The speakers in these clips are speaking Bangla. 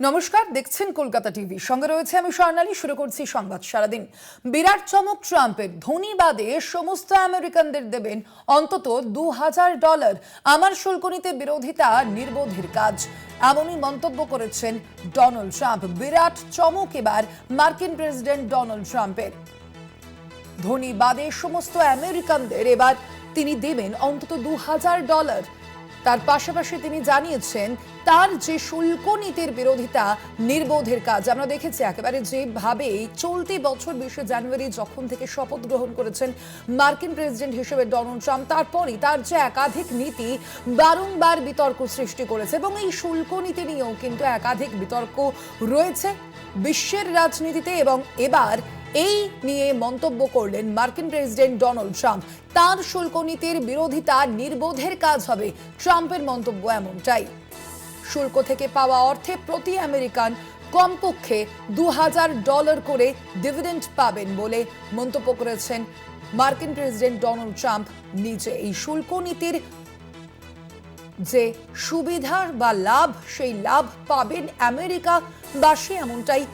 নমস্কার, দেখছেন কলকাতা টিভি। সঙ্গে রয়েছে আমি স্বর্ণালী, শুরু করছি সংবাদ সারাদিন। বিরাট চমক ট্রাম্পের, ধনী বাদে সমস্ত আমেরিকানদের দেবেন অন্তত দু হাজার ডলার। আমার শুল্কনীতি বিরোধিতা নির্বোধের কাজ। এমনই মন্তব্য করেছেন ডোনাল্ড ট্রাম্প। বিরাট চমক এবার মার্কিন প্রেসিডেন্ট ডোনাল্ড ট্রাম্পের। ধনী বাদে সমস্ত আমেরিকানদের এবার তিনি দেবেন অন্তত দু হাজার ডলার। তার পাশাপাশি তিনি জানিয়েছেন, তার যে শুল্ক নীতির বিরোধিতা নির্বোধের কাজ, আমরা দেখেছি একেবারে যেভাবে চলতি বছর বিশে জানুয়ারি যখন থেকে শপথ গ্রহণ করেছেন মার্কিন প্রেসিডেন্ট হিসেবে ডোনাল্ড ট্রাম্প, তারপরই তার যে একাধিক নীতি বারংবার বিতর্ক সৃষ্টি করেছে এবং এই শুল্ক নীতি নিয়েও কিন্তু একাধিক বিতর্ক রয়েছে বিশ্বের রাজনীতিতে এবং এবার এই নিয়ে মন্তব্য করলেন মার্কিন প্রেসিডেন্ট ডোনাল্ড ট্রাম্প। তার শুল্ক নীতির বিরোধিতা নির্বোধের কাজ হবে। ট্রাম্পের মন্তব্য এমনটাই। শুল্ক থেকে পাওয়া অর্থে প্রতি আমেরিকান কমপক্ষে দু হাজার ডলার করে ডিভিডেন্ড পাবেন বলে মন্তব্য করেছেন মার্কিন প্রেসিডেন্ট ডোনাল্ড ট্রাম্প। নিজে এই শুল্ক নীতির যে সুবিধার বা লাভ, সেই লাভ পাবেন আমেরিকা আমেরিকাবাসী এমনটাই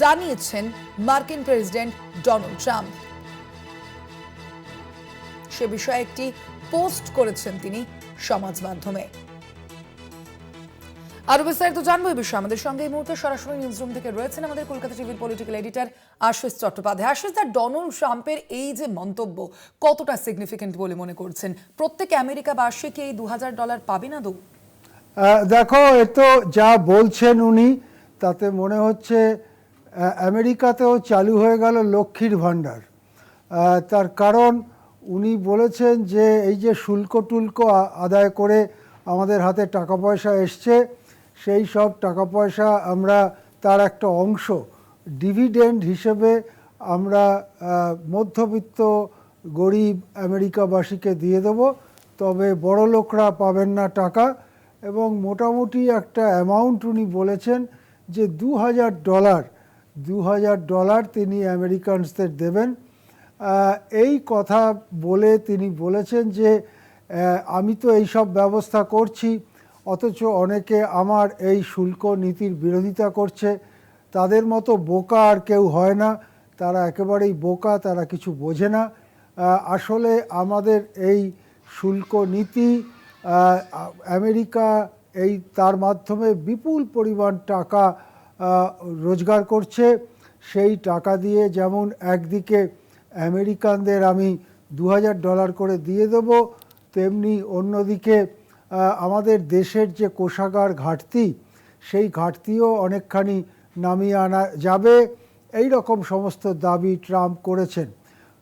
জানিয়েছেন মার্কিন প্রেসিডেন্ট ডোনাল্ড ট্রাম্প। সে বিষয়ে একটি পোস্ট করেছেন তিনি সমাজ মাধ্যমে। আরও বিস্তারিত জানব এই বিষয়ে। আমাদের সঙ্গে এই মুহূর্তে সরাসরি নিউজরুম থেকে রয়েছেন আমাদের কলকাতা টিভির political editor Ashis Chattopadhyay. Ashis da, Donald ট্রাম্পের এই যে মন্তব্য, কতটা সিগনিফিকেন্ট বলে মনে করছেন? প্রত্যেক আমেরিকাবাসী কি এই দু হাজার ডলার পাবে না দু? দেখো, এ তো যা বলছেন উনি, তাতে মনে হচ্ছে আমেরিকাতেও চালু হয়ে গেল লক্ষ্মীর ভাণ্ডার। তার কারণ উনি বলেছেন যে এই যে শুল্ক টুল্ক আদায় করে আমাদের হাতে টাকা পয়সা এসছে, সেই সব টাকা পয়সা আমরা তার একটা অংশ, ডিভিডেন্ড হিসেবে আমরা মধ্যবিত্ত গরিব আমেরিকাবাসীকে দিয়ে দেব, তবে বড় লোকরা পাবেন না টাকা এবং মোটামুটি একটা অ্যামাউন্ট উনি বলেছেন যে দু হাজার ডলার দু হাজার ডলার তিনি আমেরিকানসদের দেবেন। এই কথা বলে তিনি বলেছেন যে আমি তো এই সব ব্যবস্থা করছি, অথচ অনেকে আমার এই শুল্ক নীতির বিরোধিতা করছে। তাদের মতো বোকা আর কেউ হয় না। তারা একেবারেই বোকা, তারা কিছু বোঝে না। আসলে আমাদের এই শুল্ক নীতি আমেরিকা এই তার মাধ্যমে বিপুল পরিমাণ টাকা রোজগার করছে। সেই টাকা দিয়ে যেমন একদিকে আমেরিকানদের আমি দু হাজার ডলার করে দিয়ে দেব, তেমনি অন্যদিকে আমাদের দেশের যে কোষাগার ঘাটতি, সেই ঘাটতিও অনেকখানি নামিয়ে আনা যাবে। এই রকম সমস্ত দাবি ট্রাম্প করেছেন।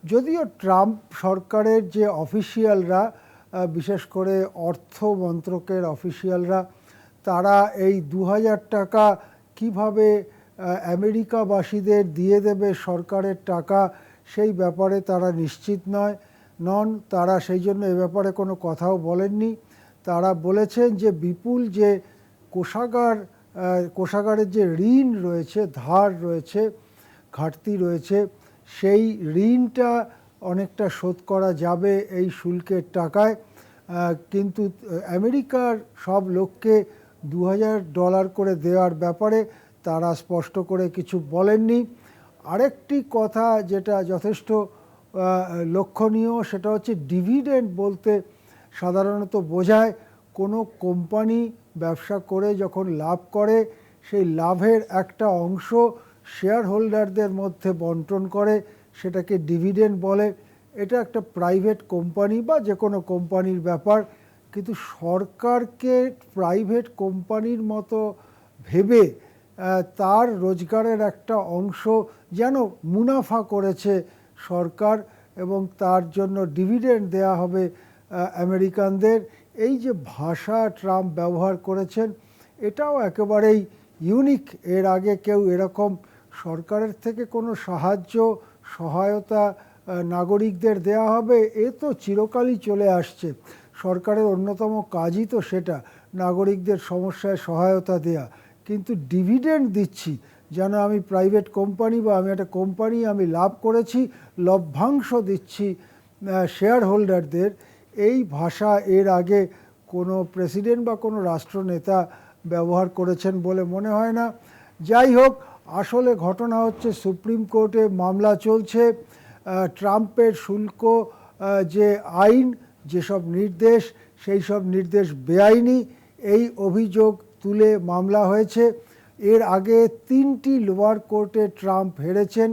যদিও ট্রাম্প সরকারের যে অফিসিয়ালরা বিশেষ করে অর্থ মন্ত্রকের অফিসিয়ালরা, তারা এই দু হাজার টাকা কীভাবে আমেরিকাবাসীদের দিয়ে দেবে সরকারের টাকা, সেই ব্যাপারে তারা নিশ্চিত নয়। নন, তারা সেই জন্য এ ব্যাপারে কোনো কথাও বলেননি। তারা বলেছেন যে বিপুল যে কোষাগার কোষাগারের যে ঋণ রয়েছে, ধার রয়েছে, ঘাটতি রয়েছে, সেই ঋণটা অনেকটা শোধ করা যাবে এই শুল্কের টাকায়। কিন্তু আমেরিকার সব লোককে দু হাজার ডলার করে দেওয়ার ব্যাপারে তারা স্পষ্ট করে কিছু বলেননি। আরেকটি কথা যেটা যথেষ্ট লক্ষণীয়, সেটা হচ্ছে ডিভিডেন্ড বলতে সাধারণত বোঝায় কোনো কোম্পানি ব্যবসা করে যখন লাভ করে, সেই লাভের একটা অংশ শেয়ার হোল্ডারদের মধ্যে বন্টন করে, সেটাকে ডিভিডেন্ড বলে। এটা একটা প্রাইভেট কোম্পানি বা যে কোনো কোম্পানির ব্যাপার। কিন্তু সরকারকে প্রাইভেট কোম্পানির মতো ভেবে তার রোজগারের একটা অংশ যেন মুনাফা করেছে সরকার এবং তার জন্য ডিভিডেন্ড দেয়া হবে আমেরিকানদের। এই যে ভাষা ট্রাম্প ব্যবহার করেছেন, এটাও একেবারেই ইউনিক এর আগে কেউ এরকম সরকারের থেকে কোনো সাহায্য, সহায়তা নাগরিকদের দেয়া হবে, এ তো চিরকালই চলে আসছে। সরকারের অন্যতম কাজই তো সেটা, নাগরিকদের সমস্যায় সহায়তা দেয়া। কিন্তু ডিভিডেন্ড দিচ্ছি, যেন আমি প্রাইভেট কোম্পানি বা আমি একটা কোম্পানি আমি লাভ করেছি, লভ্যাংশ দিচ্ছি শেয়ার হোল্ডারদের এই ভাষা এর আগে কোনো প্রেসিডেন্ট বা কোনো রাষ্ট্রনেতা ব্যবহার করেছেন বলে মনে হয় না। যাই হোক, আসলে ঘটনা হচ্ছে সুপ্রিম কোর্টে মামলা চলছে। ট্রাম্পের শুল্ক যে আইন যেসব নির্দেশ, সেই সব নির্দেশ বেআইনি। এই অভিযোগ তুলে মামলা হয়েছে। এর আগে তিনটি লোয়ার কোর্টে ট্রাম্প হেরেছেন।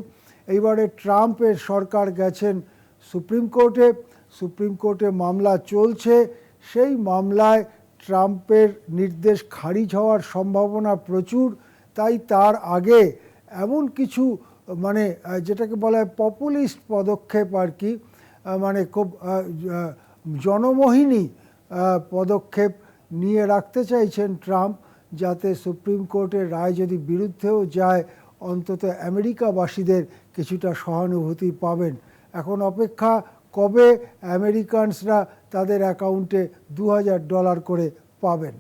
এইবারে ট্রাম্পের সরকার গেছেন সুপ্রিম কোর্টে। সুপ্রিম কোর্টে মামলা চলছে। সেই মামলায় ট্রাম্পের নির্দেশ খারিজ হওয়ার সম্ভাবনা প্রচুর। তাই তার আগে এমন কিছু মানে যেটাকে বলা হয় পপুলিস্ট পদক্ষেপ আর কি মানে খুব জনমোহিনী পদক্ষেপ নিয়ে রাখতে চাইছেন ট্রাম্প যাতে সুপ্রিম কোর্টের রায় যদি বিরুদ্ধেও যায়, অন্তত আমেরিকাবাসীদের কিছুটা সহানুভূতি পাবেন। এখন অপেক্ষা, কবে আমেরিকানসরা তাদের অ্যাকাউন্টে দু হাজার ডলার করে পাবেন?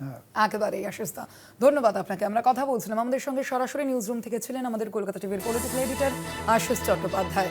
হ্যাঁ। একেবারেই আশিস্তা ধন্যবাদ আপনাকে। আমরা কথা বলছিলাম। আমাদের সঙ্গে সরাসরি নিউজরুম থেকে ছিলেন আমাদের কলকাতা টিভির পলিটিক্যাল এডিটর আশিস চট্টোপাধ্যায়।